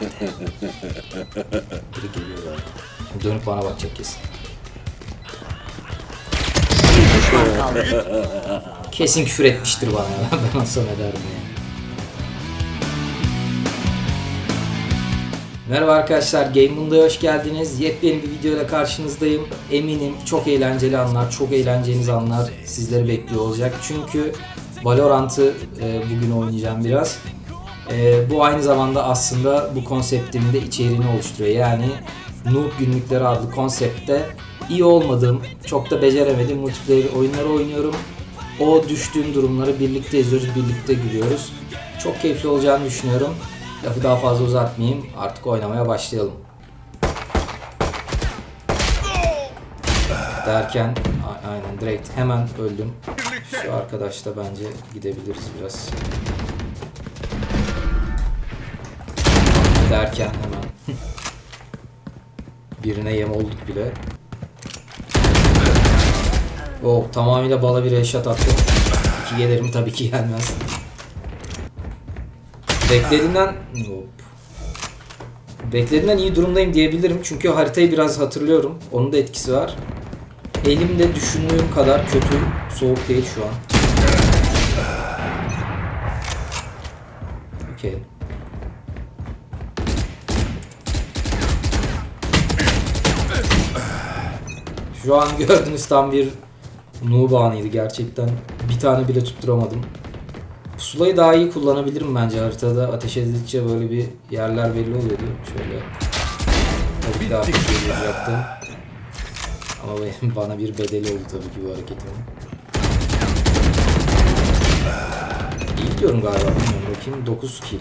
Biri geliyor galiba. Dönüp bana bakacak kesin. Kesin küfür etmiştir bana ya. Ben olsam ederdim ya. Merhaba arkadaşlar, Game Moon'da hoş geldiniz. Yepyeni bir videoyla karşınızdayım. Eminim çok eğlenceli anlar, çok eğleneceğiniz anlar sizleri bekliyor olacak. Çünkü Valorant'ı e, bugün oynayacağım biraz. E, bu aynı zamanda aslında bu konseptimin de içeriğini oluşturuyor. Yani Noob Günlükleri adlı konseptte iyi olmadığım, çok da beceremediğim multiplayer oyunları oynuyorum. O düştüğüm durumları birlikte izliyoruz, birlikte gülüyoruz. Çok keyifli olacağını düşünüyorum. Lafı daha fazla uzatmayayım. Artık oynamaya başlayalım. Derken aynen direkt hemen öldüm. Şu arkadaşla bence gidebiliriz biraz. Derken hemen birine yem olduk bile. Oh tamamıyla bala bir headshot attım. İki gelirim tabii ki gelmez. Beklediğimden Hop. Beklediğimden iyi durumdayım diyebilirim. Çünkü haritayı biraz hatırlıyorum. Onun da etkisi var. Elimde düşündüğüm kadar kötü soğuk değil şu an. Okey. Şu an gördüğünüz tam bir noob anıydı gerçekten. Bir tane bile tutturamadım. Pusulayı daha iyi kullanabilirim bence haritada. Ateş edildikçe böyle bir yerler belli oluyordu. Şöyle. Tabii ki de ateş edecektim. Ama benim, bana bir bedeli oldu tabii ki bu hareketimin. İyi gidiyorum galiba. Bakayım. 9 kill.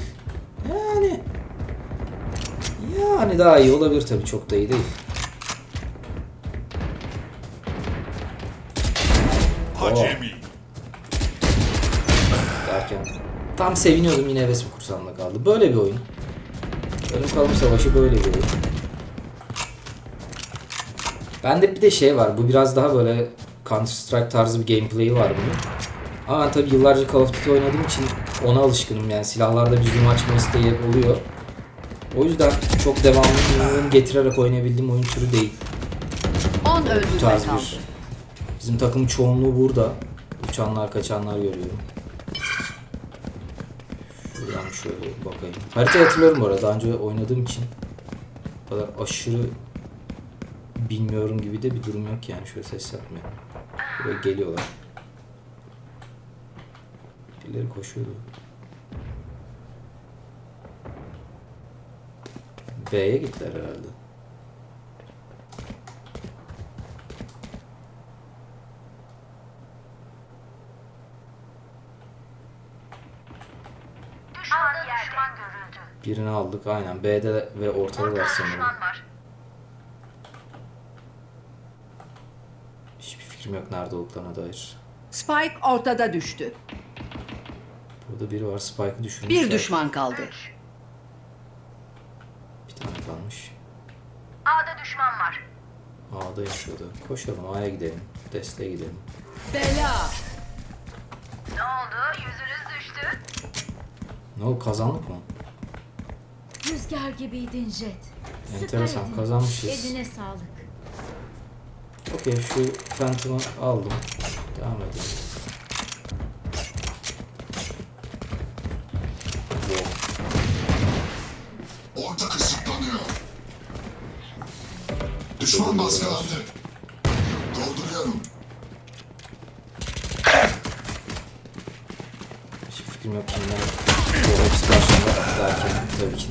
Yani. Yani daha iyi olabilir tabii. Çok da iyi değil. Acemi. derken tam seviniyordum yine hevesim kursağımda kaldı. Böyle bir oyun. Ölüm kalım savaşı böyle bir oyun. Bende bir de şey var. Bu biraz daha böyle Counter Strike tarzı bir gameplay'i var bunun. Ama ben tabii yıllarca Call of Duty oynadığım için ona alışkınım yani silahlarda bir zoom açma isteği hep oluyor. O yüzden çok devamlı getirerek oynayabildiğim oyun türü değil. 10 Bu öldürme kaldı. Bizim takım çoğunluğu burada. Uçanlar kaçanlar görüyorum. Şuradan şöyle bakayım. Haritayı hatırlıyorum bu arada. Daha önce oynadığım için. Bu kadar aşırı bilmiyorum gibi de bir durum yok yani. Şöyle ses yapmıyor. Buraya geliyorlar. Birileri koşuyordu. B'ye gittiler herhalde. Düşman düşman görüldü. Birini aldık aynen. B'de ve ortadalar sanırım. Düşman var. Hiçbir fikrim yok nerede olduklarına dair. Spike ortada düştü. Burada biri var. Spike'ı düşürmüşler. Bir düşman kaldı. Bir tane kalmış. A'da düşman var. A'da yaşıyordu. Koşalım A'ya gidelim. Desteğe gidelim. Bela. Ne oldu? Yüzünüz düştü. Ne oldu kazandık mı? Rüzgar gibiydin Jet. Enteresan, edin. kazanmışız. Eline sağlık. Okey şu Phantom'ı aldım. Devam edelim. Wow. Orta kısıtlanıyor. Düşman baskılandı. Dolduruyorum. Hiçbir fikrim yok kimden. Bu hepsi karşımda. Derken tabii ki.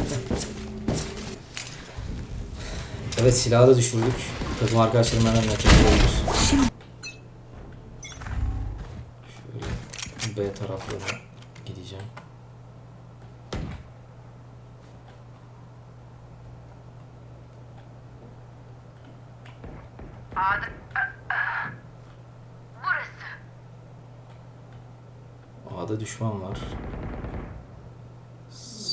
Evet silahı da düşürdük. Takım arkadaşlarım hemen nefret ediyoruz. Şöyle B taraflarına gideceğim. A'da düşman var.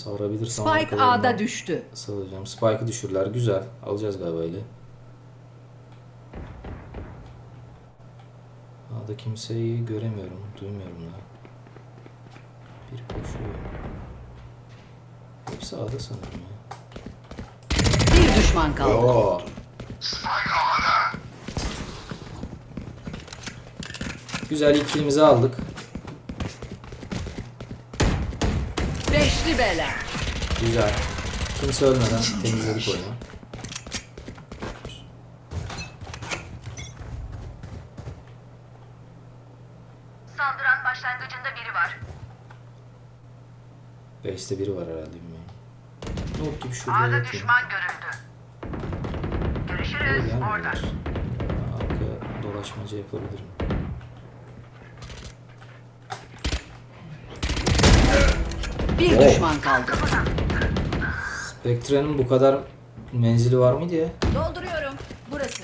Sarabilirsem Spike A'da düştü. Salacağım. Spike'ı düşürürler. Güzel. Alacağız galiba öyle. A'da kimseyi göremiyorum. Duymuyorum da. Bir koşuyor. Hepsi A'da sanırım ya. düşman kaldı. Oo. Güzel ilk kilimizi aldık. Beşli bela. Güzel. Kimse ölmeden temizledik oyunu. Saldıran başlangıcında biri var. Base'te biri var herhalde bilmiyorum. Noob gibi şurada A'da yatayım. düşman görüldü. Görüşürüz orada. Arka dolaşmaca yapabilirim. Bir Oo. düşman kaldı. Spectre'nin bu kadar menzili var mıydı ya? Dolduruyorum. Burası.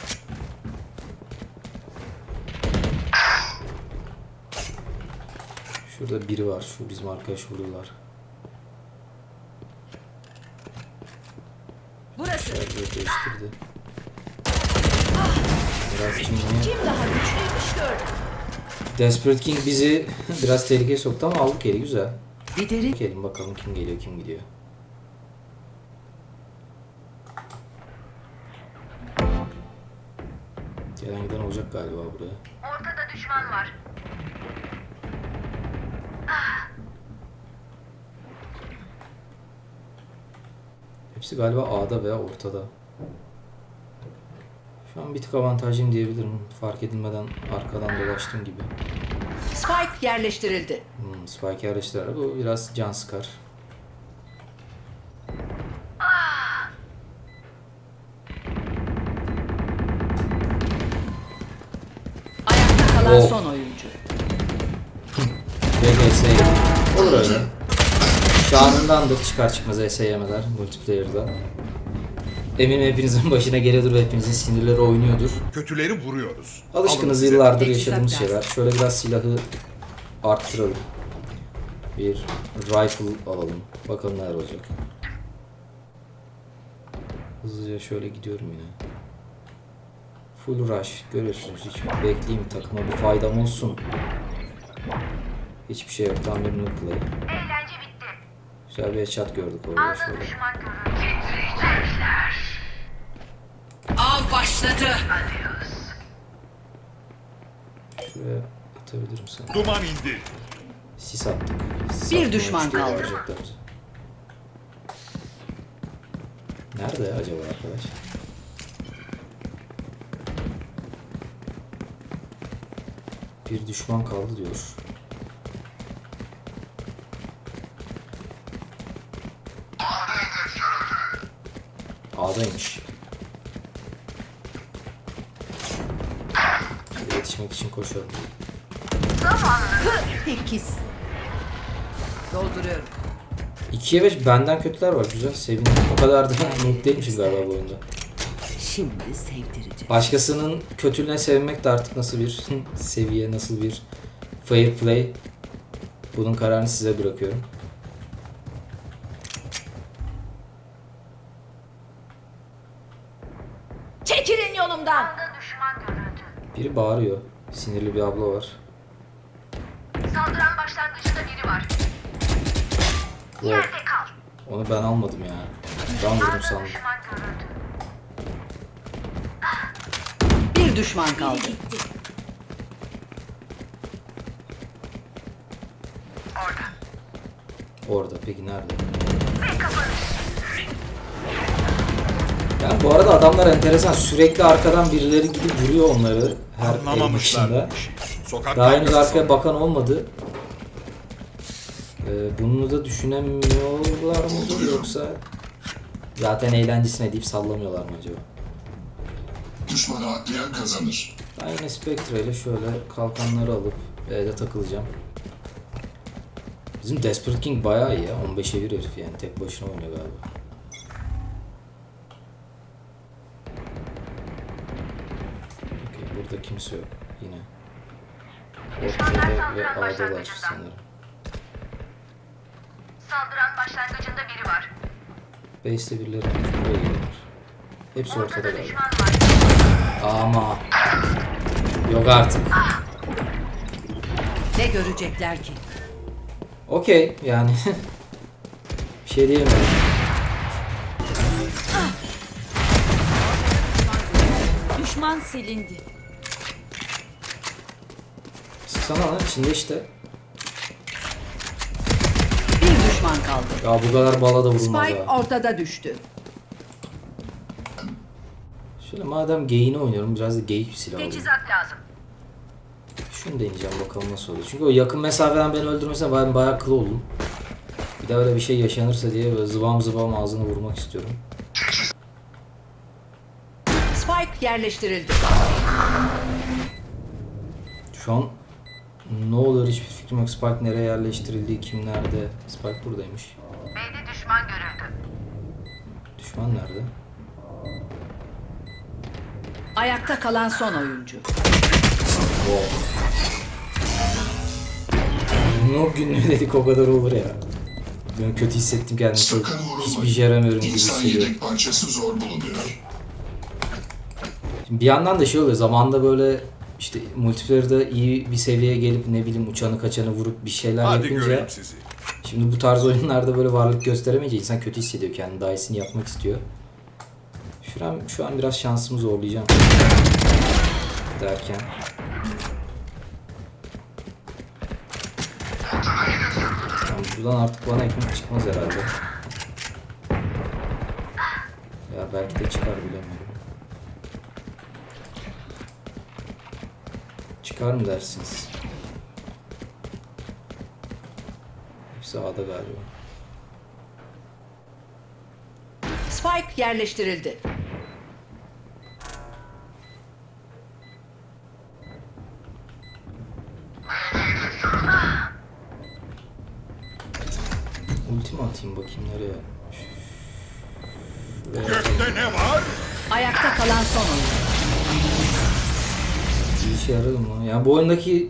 Şurada biri var. Şu bizim arkadaş vuruyorlar. Burası. Biraz değiştirdi. Biraz Kim daha güçlüymüş gördüm. Desperate King bizi biraz tehlikeye soktu ama aldık eli güzel. Lideri Gelin bakalım kim geliyor kim gidiyor. Gelen giden olacak galiba buraya. Ortada düşman var. Hepsi galiba A'da veya ortada. Şu an bir tık avantajlıyım diyebilirim. Fark edilmeden arkadan dolaştım gibi. Spike yerleştirildi. Hmm, Spike yarışları bu biraz can sıkar. Ayakta kalan Oh. son oyuncu. VGS Olur öyle. Şanındandır çıkar çıkmaz ES yemeler multiplayer'da. Eminim hepinizin başına geliyordur ve hepinizin sinirleri oynuyordur. Kötüleri vuruyoruz. Alışkınız Alın size. yıllardır Teçhizat yaşadığımız şeyler. Şöyle biraz silahı arttıralım. Bir rifle alalım. Bakalım neler olacak. Hızlıca şöyle gidiyorum yine. Full rush. Görüyorsunuz hiç bekleyeyim takıma bir faydam olsun. Hiçbir şey yok. Tam bir noob play. Eğlence bitti. Güzel bir headshot gördük orada A'da şöyle. Av başladı. Şuraya atabilirim sana. Duman indi. Sis attık. Sis Bir düşman kaldı. Nerede acaba arkadaş? Bir düşman kaldı diyor. A'daymış. Yetişmek için koşuyorum. İkiz. Dolduruyorum. 2'ye 5 benden kötüler var. Güzel sevindim. O kadar da noob değilmişiz galiba bu oyunda. Şimdi sevdireceğim. Başkasının kötülüğüne sevinmek de artık nasıl bir seviye, nasıl bir fair play. Bunun kararını size bırakıyorum. Çekilin yolumdan. Biri bağırıyor. Sinirli bir abla var. Saldıran başlangıcında biri var. Wow. Yerde kal. Onu ben almadım ya. Ben vurdum sandım. Bir düşman kaldı. Orada. Orada. Peki nerede? Ve kapanış. Yani bu arada adamlar enteresan. Sürekli arkadan birileri gidip vuruyor onları. Her el başında. Anlamamışlar. Sokak Daha henüz arkaya bakan olmadı. Ee, bunu da düşünemiyorlar mıdır yoksa zaten eğlencesine deyip sallamıyorlar mı acaba? Düşmanı haklayan kazanır. Ben yine Spectre ile şöyle kalkanları alıp B'de takılacağım. Bizim Desperate King bayağı iyi ya. 15'e 1 herif yani. Tek başına oynuyor galiba. Okey, burada kimse yok yine. Ortada ve A'dalar sanırım. Saldıran başlangıcında biri var. Base'de birileri. Buraya geliyorlar. Hepsi ortada Ortada galiba. Ama yok artık. Ne görecekler ki? Okey yani bir şey diyemiyorum. Düşman silindi. Sıksana lan içinde işte. Bir düşman kaldı. Ya bu kadar bala da vurulmaz Spike ha. ortada düştü. Şöyle madem geyini oynuyorum biraz da geyik bir silah alayım. Teçhizat lazım. Şunu deneyeceğim bakalım nasıl oluyor. Çünkü o yakın mesafeden beni öldürmesine ben bayağı kıl oldum. Bir daha öyle bir şey yaşanırsa diye böyle zıvam zıvam ağzını vurmak istiyorum. Spike yerleştirildi. Şu an ne oluyor hiçbir fikrim yok. Spike nereye yerleştirildi, kim nerede? Spike buradaymış. B'de düşman görüldü. Düşman nerede? Ayakta kalan son oyuncu. No günlüğü dedik o kadar olur ya. Ben kötü hissettim kendimi. Sakın vurulmayın. hiçbir işe yaramıyorum gibi İnsan hissediyorum. yedek parçası zor bulunuyor. Şimdi bir yandan da şey oluyor. Zamanında böyle işte multiplayer'da iyi bir seviyeye gelip ne bileyim uçanı kaçanı vurup bir şeyler Hadi yapınca göreyim sizi. şimdi bu tarz oyunlarda böyle varlık gösteremeyince insan kötü hissediyor kendini. Daha iyisini yapmak istiyor. Şu an, şu an biraz şansımı zorlayacağım. Derken. Tamam, buradan artık bana ekmek çıkmaz herhalde. Ya belki de çıkar bilemiyorum. Çıkar mı dersiniz? Hepsi A'da galiba. Spike yerleştirildi. Ultimi atayım bakayım nereye. Gökte ne var? Ayakta kalan son oyuncu. İşe yaradı mı? Yani bu oyundaki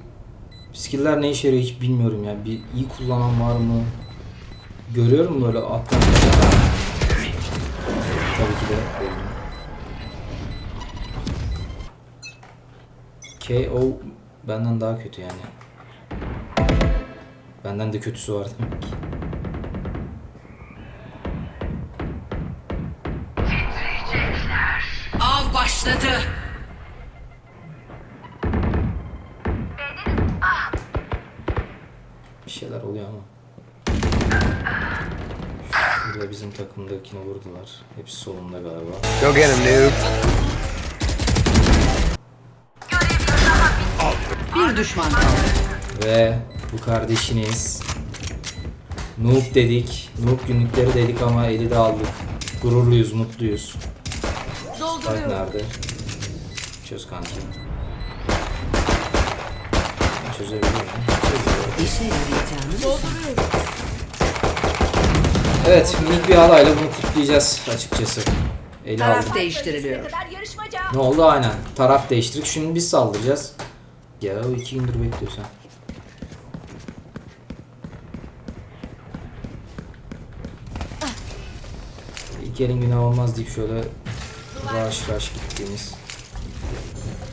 skill'ler ne işe yarıyor hiç bilmiyorum ya. Bir iyi kullanan var mı? Görüyorum böyle alttan. Tabii ki de. KO benden daha kötü yani. Benden de kötüsü var demek ki. Av başladı. Takımdakini vurdular. Hepsi solunda galiba. Go get him, noob. Bir düşman kaldı. Ve bu kardeşiniz Noob dedik. Noob günlükleri dedik ama eli de aldık. Gururluyuz, mutluyuz. Bak nerede? Çöz kanki. Çözebiliyor muyum? Çözüyorum. İşe yarayacağını Evet, minik bir halayla bunu kutlayacağız açıkçası. Eli Taraf aldık. Ne değiştiriliyor. kadar yarışmaca. Ne oldu aynen. Taraf değiştirdik. Şimdi biz saldıracağız. Ya o iki gündür bekliyorsan. İlk elin günah olmaz deyip şöyle rush rush gittiğimiz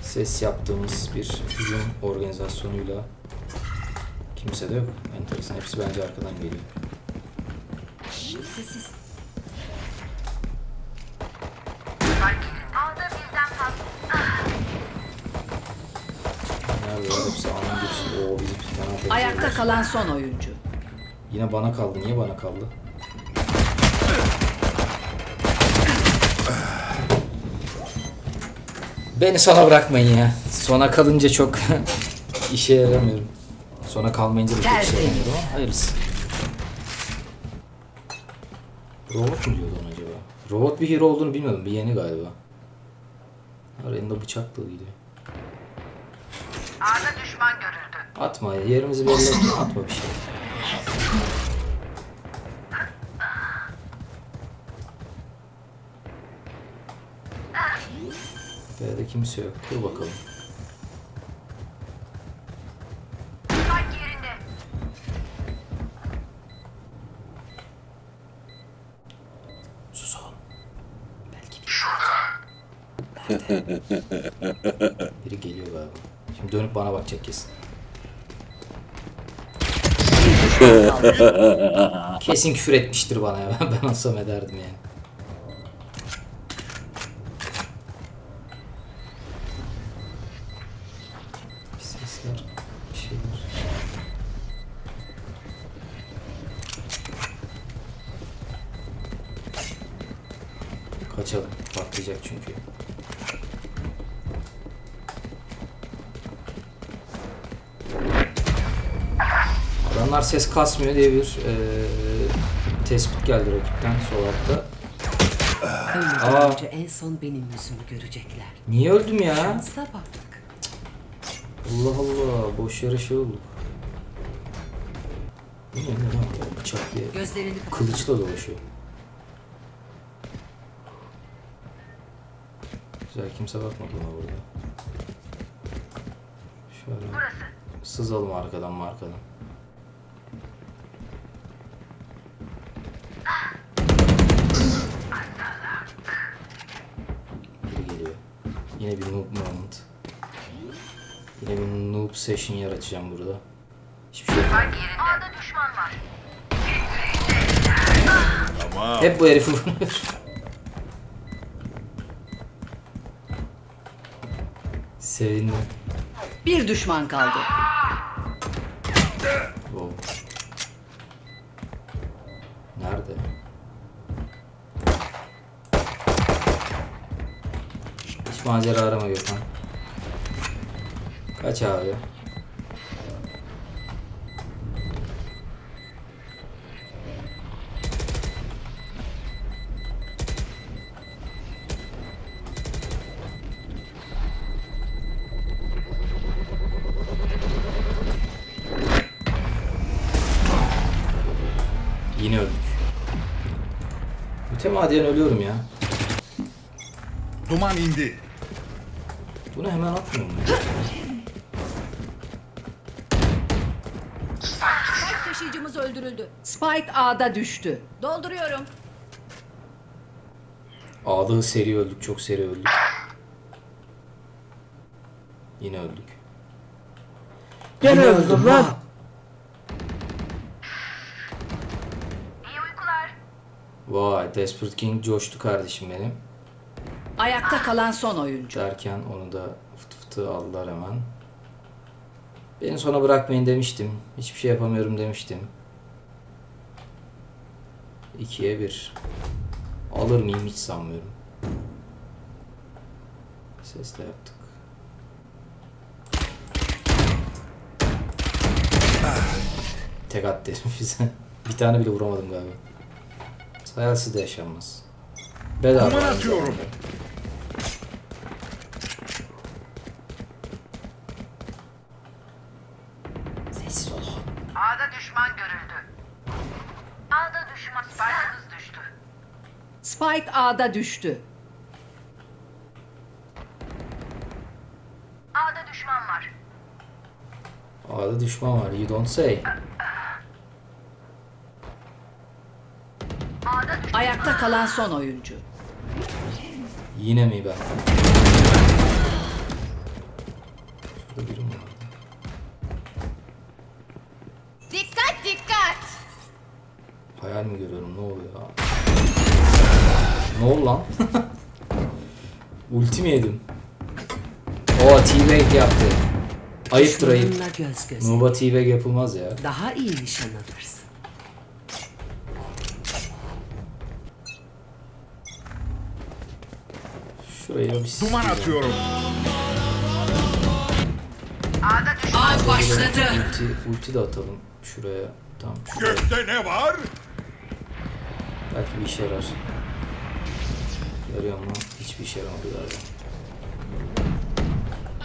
ses yaptığımız bir hücum organizasyonuyla kimse de yok. Enteresan. Hepsi bence arkadan geliyor. Sessiz. Nerede? Hepsi. Oo bizi. Ayakta kalan son oyuncu. Yine bana kaldı. Niye bana kaldı? Beni sona bırakmayın ya. Sona kalınca çok işe yaramıyorum. Sona kalmayınca da çok işe yaramıyorum ama hayırlısı. Robot mu diyordu ona acaba? Robot bir hero olduğunu bilmiyordum. Bir yeni galiba. Elinde bıçakla gidiyor. A'da düşman görüldü. Atma. Yerimizi belli etme. Atma bir şey. B'de kimse yok. Dur bakalım. Spike yerinde. Sus oğlum. Belki bir. Nerede? Biri geliyor galiba. Şimdi dönüp bana bakacak kesin. kesin küfür etmiştir bana ya. Ben olsam ederdim yani. Ses kasmıyor diye bir eee, tespit geldi rakipten sol altta. Ölmeden Aa. önce en son benim yüzümü görecekler. Niye öldüm ya? Şansa bak. Allah Allah boş yere şey olduk. Lan? Bıçak diye. Gözlerini kapat. Kılıçla dolaşıyor. Güzel kimse bakmadı ona burada. Şöyle sızalım arkadan markadan. Biri geliyor. Yine bir noob moment. Yine bir noob session yaratacağım burada. Hiçbir şey yok. A'da düşman var. Ama Hep bu herifi vuruyor. Sevindim. Bir düşman kaldı. Wow. Nerede? Hiç macera arama Gökhan. Kaç abi? Yine öldük. Mütemadiyen ölüyorum ya. duman indi. Bunu hemen atmıyor mu? Spike taşıyıcımız öldürüldü. Spike A'da düştü. Dolduruyorum. Ağlığı seri öldük, çok seri öldük. Yine öldük. Gene Yine öldüm öldüm lan. İyi uykular. Vay, Desperate King coştu kardeşim benim. Ayakta kalan son oyuncu. Derken onu da fıtı fıtı aldılar hemen. Beni sona bırakmayın demiştim. Hiçbir şey yapamıyorum demiştim. 2'ye 1. Alır mıyım hiç sanmıyorum. Sesle yaptık. Tek at dedim bize. Bir tane bile vuramadım galiba. Hayalsiz de yaşanmaz. Bedava. Duman atıyorum. Sessiz ol. A'da düşman görüldü. A'da düşman. Spike'ınız düştü. Spike A'da düştü. A'da düşman var. A'da düşman var. You don't say. Ayakta kalan son oyuncu. Yine mi ben? Şurada biri mi var? Dikkat dikkat. Hayal mi görüyorum? Ne oluyor? Ne oldu lan? Ulti mi yedim? O T-Bag yaptı. Ayıptır ayıp. Göz göze. Nuba T-Bag yapılmaz ya. Daha iyi nişan alırsın. Şuraya bir Duman atıyorum. Av başladı. Ulti, ulti de atalım. Şuraya. Tam şuraya. Gökte ne var? Belki bir işe yarar. Yarıyor ama hiçbir işe yaramadı galiba.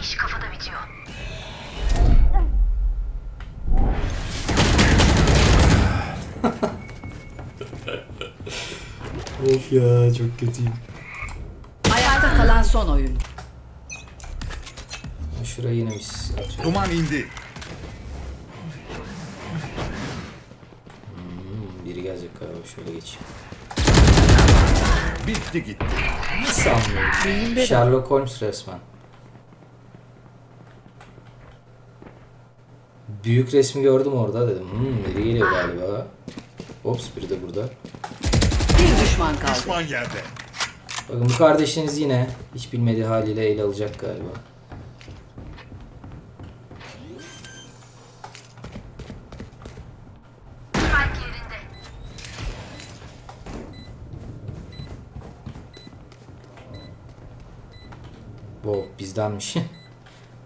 İş kafada bitiyor. Of ya çok kötüyüm. Ayakta kalan son oyuncu. Şuraya yine bir atıyorum. Duman indi. Hmm, biri gelecek galiba şöyle geçeyim. Bitti gitti. Sanmıyorum. Sherlock Holmes resmen. Büyük resmi gördüm orada dedim. Hmm, biri geliyor galiba. Ops biri de burada. Bir düşman kaldı. Düşman yerde. Bakın bu kardeşiniz yine hiç bilmediği haliyle ele alacak galiba. Wow bizdenmiş.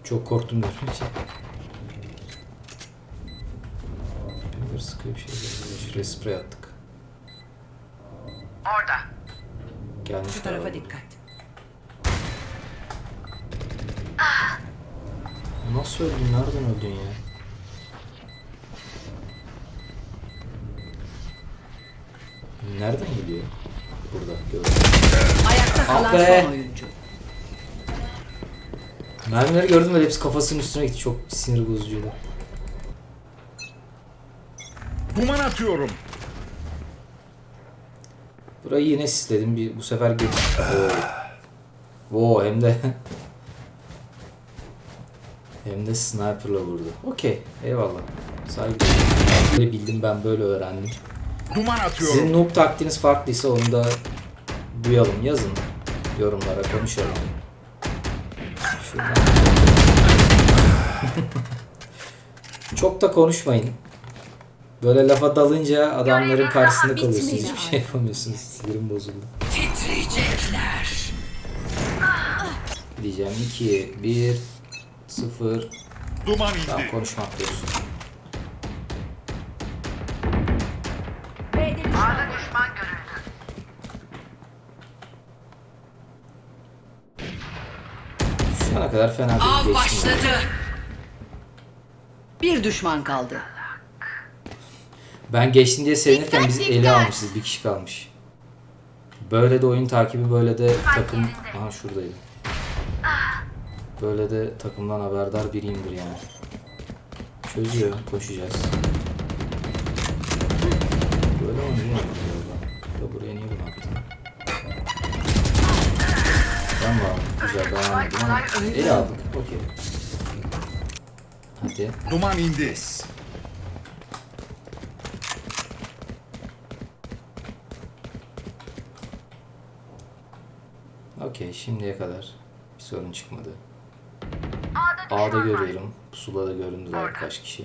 Çok korktum görünce. Bir sıkıyor bir şey. Şuraya sprey attık. Orada. Gelmiş Şu tarafa dikkat. Nasıl öldün? Nereden öldün ya? Nereden geliyor? Burada gördüm. Ayakta Ah kalan be. son oyuncu. Mermileri gördüm böyle hepsi kafasının üstüne gitti. Çok sinir bozucuydu. Duman atıyorum. Burayı yine sisledim. Bir, bu sefer geç. Oo hem de hem de sniper'la vurdu. Okey. Eyvallah. Saygı Böyle bildim ben böyle öğrendim. Duman atıyorum. Sizin noob taktiğiniz farklıysa onu da duyalım. Yazın. Yorumlara konuşalım. Şuradan. Çok da konuşmayın. Böyle lafa dalınca adamların karşısında kalıyorsunuz. Hiçbir şey yapamıyorsunuz. Sinirim bozuldu. Titriyecekler. Diyeceğim 2, 1, 0. Duman Tamam indi. konuşmak diyorsun. Düşman. Görüldü. Şu ana kadar fena Av değil. geçtim. başladı. Bir Bir düşman kaldı. Ben geçtim diye sevinirken biz eli almışız. Bir kişi kalmış. Böyle de oyun takibi böyle de takım... Aha şuradaydı. Böyle de takımdan haberdar biriyimdir yani. Çözüyor. Koşacağız. Böyle oynuyor. Ya buraya niye bunu attın? Ben aldım? Güzel devam ettim ama eli aldık. Okey. Hadi. Duman indi. Okey şimdiye kadar bir sorun çıkmadı. A'da görüyorum. Pusulada göründüler birkaç kişi.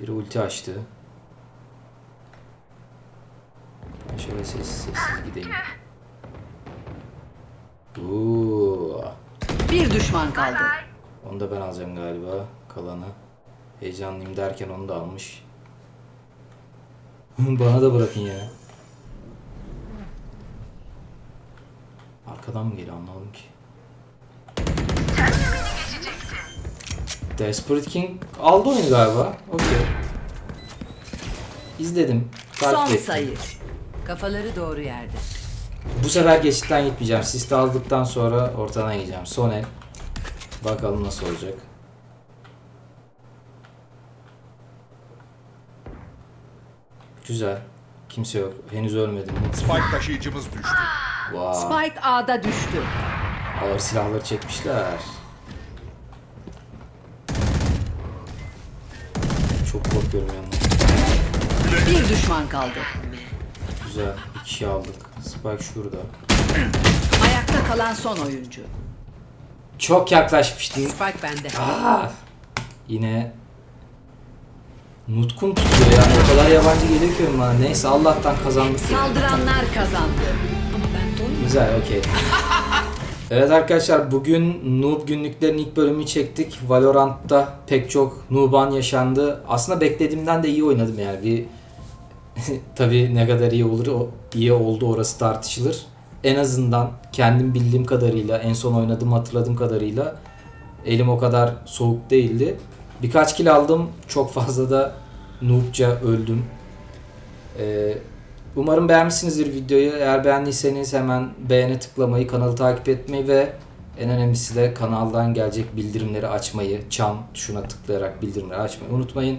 Biri ulti açtı. Ben şöyle sessiz sessiz gideyim. Oo, Bir düşman kaldı. onu da ben alacağım galiba. Kalanı. Heyecanlıyım derken onu da almış. Bana da bırakın ya. Arkadan mı geliyor anlamadım ki. Desperate King aldı oyunu galiba. Okey. İzledim. Takip Son ettim. sayı. Kafaları doğru yerde. Bu sefer geçitten gitmeyeceğim. Siste aldıktan sonra ortadan gideceğim. Son el. Bakalım nasıl olacak. Güzel. Kimse yok. Henüz ölmedim. Spike taşıyıcımız düştü. Vay. Spike A'da düştü. Ağır silahları çekmişler. Çok korkuyorum yandan. Bir düşman kaldı. Güzel. Bir kişi aldık. Spike şurada. Ayakta kalan son oyuncu. Çok yaklaşmıştım. Spike bende. Aa! Yine Nutkum tutuyor yani o kadar yabancı geliyor ki bana. Neyse Allah'tan kazandık. Saldıranlar kazandı. Güzel okey. Evet arkadaşlar bugün Noob günlüklerin ilk bölümünü çektik. Valorant'ta pek çok Noob'an yaşandı. Aslında beklediğimden de iyi oynadım yani. Bir tabii ne kadar iyi olur o iyi oldu orası tartışılır. En azından kendim bildiğim kadarıyla en son oynadığım hatırladığım kadarıyla elim o kadar soğuk değildi. Birkaç kill aldım. Çok fazla da noobca öldüm. Ee, umarım beğenmişsinizdir videoyu. Eğer beğendiyseniz hemen beğene tıklamayı, kanalı takip etmeyi ve en önemlisi de kanaldan gelecek bildirimleri açmayı, çan tuşuna tıklayarak bildirimleri açmayı unutmayın.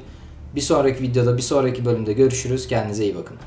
Bir sonraki videoda, bir sonraki bölümde görüşürüz. Kendinize iyi bakın.